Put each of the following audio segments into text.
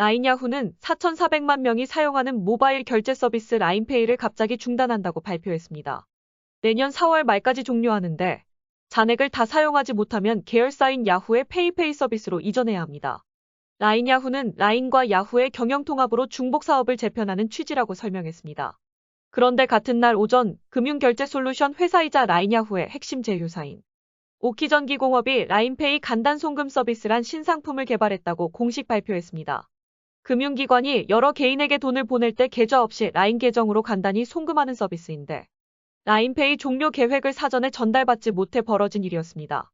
라인야후는 4,400만 명이 사용하는 모바일 결제 서비스 라인페이를 갑자기 중단한다고 발표했습니다. 내년 4월 말까지 종료하는데 잔액을 다 사용하지 못하면 계열사인 야후의 페이페이 서비스로 이전해야 합니다. 라인 야후는 라인과 야후의 경영 통합으로 중복 사업을 재편하는 취지라고 설명했습니다. 그런데 같은 날 오전 금융결제 솔루션 회사이자 라인 야후의 핵심 제휴사인 오키전기공업이 라인페이 간단 송금 서비스란 신상품을 개발했다고 공식 발표했습니다. 금융기관이 여러 개인에게 돈을 보낼 때 계좌 없이 라인 계정으로 간단히 송금하는 서비스인데 라인페이 종료 계획을 사전에 전달받지 못해 벌어진 일이었습니다.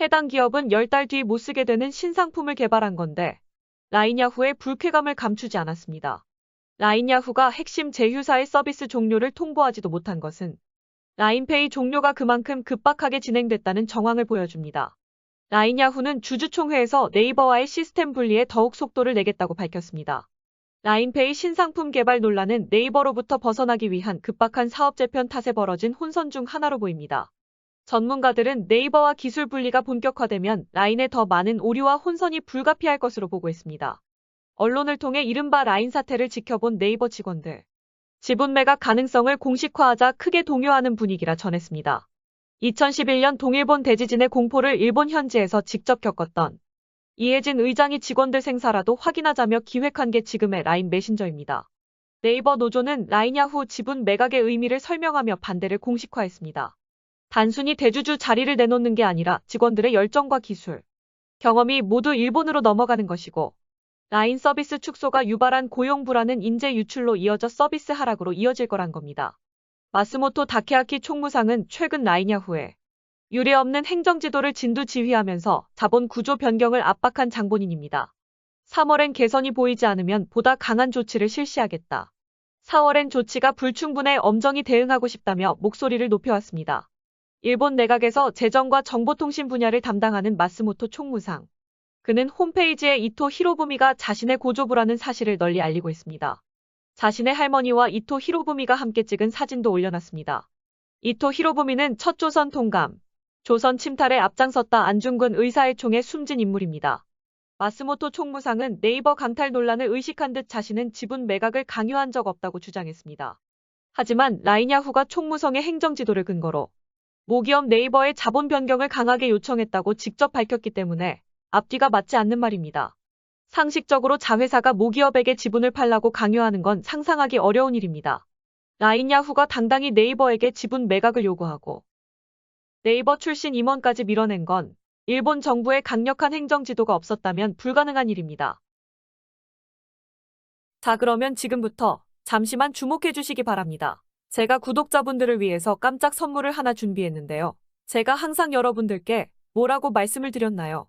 해당 기업은 10달 뒤 못 쓰게 되는 신상품을 개발한 건데 라인야후의 불쾌감을 감추지 않았습니다. 라인야후가 핵심 제휴사의 서비스 종료를 통보하지도 못한 것은 라인페이 종료가 그만큼 급박하게 진행됐다는 정황을 보여줍니다. 라인야후는 주주총회에서 네이버와의 시스템 분리에 더욱 속도를 내겠다고 밝혔습니다. 라인페이 신상품 개발 논란은 네이버로부터 벗어나기 위한 급박한 사업 재편 탓에 벌어진 혼선 중 하나로 보입니다. 전문가들은 네이버와 기술 분리가 본격화되면 라인에 더 많은 오류와 혼선이 불가피할 것으로 보고 있습니다. 언론을 통해 이른바 라인 사태를 지켜본 네이버 직원들. 지분 매각 가능성을 공식화하자 크게 동요하는 분위기라 전했습니다. 2011년 동일본 대지진의 공포를 일본 현지에서 직접 겪었던 이혜진 의장이 직원들 생사라도 확인하자며 기획한 게 지금의 라인 메신저입니다. 네이버 노조는 라인 야후 지분 매각의 의미를 설명하며 반대를 공식화했습니다. 단순히 대주주 자리를 내놓는 게 아니라 직원들의 열정과 기술, 경험이 모두 일본으로 넘어가는 것이고 라인 서비스 축소가 유발한 고용 불안은 인재 유출로 이어져 서비스 하락으로 이어질 거란 겁니다. 마스모토 다케아키 총무상은 최근 라인야후에 유례 없는 행정지도를 진두지휘하면서 자본 구조 변경을 압박한 장본인입니다. 3월엔 개선이 보이지 않으면 보다 강한 조치를 실시하겠다. 4월엔 조치가 불충분해 엄정히 대응하고 싶다며 목소리를 높여왔습니다. 일본 내각에서 재정과 정보통신 분야를 담당하는 마스모토 총무상. 그는 홈페이지에 이토 히로부미가 자신의 고조부라는 사실을 널리 알리고 있습니다. 자신의 할머니와 이토 히로부미가 함께 찍은 사진도 올려놨습니다. 이토 히로부미는 첫 조선 통감, 조선 침탈에 앞장섰다 안중근 의사의 총에 숨진 인물입니다. 마스모토 총무상은 네이버 강탈 논란을 의식한 듯 자신은 지분 매각을 강요한 적 없다고 주장했습니다. 하지만 라인야후가 총무성의 행정지도를 근거로 모기업 네이버의 자본 변경을 강하게 요청했다고 직접 밝혔기 때문에 앞뒤가 맞지 않는 말입니다. 상식적으로 자회사가 모기업에게 지분을 팔라고 강요하는 건 상상하기 어려운 일입니다. 라인 야후가 당당히 네이버에게 지분 매각을 요구하고 네이버 출신 임원까지 밀어낸 건 일본 정부의 강력한 행정 지도가 없었다면 불가능한 일입니다. 자, 그러면 지금부터 잠시만 주목해 주시기 바랍니다. 제가 구독자분들을 위해서 깜짝 선물을 하나 준비했는데요. 제가 항상 여러분들께 뭐라고 말씀을 드렸나요?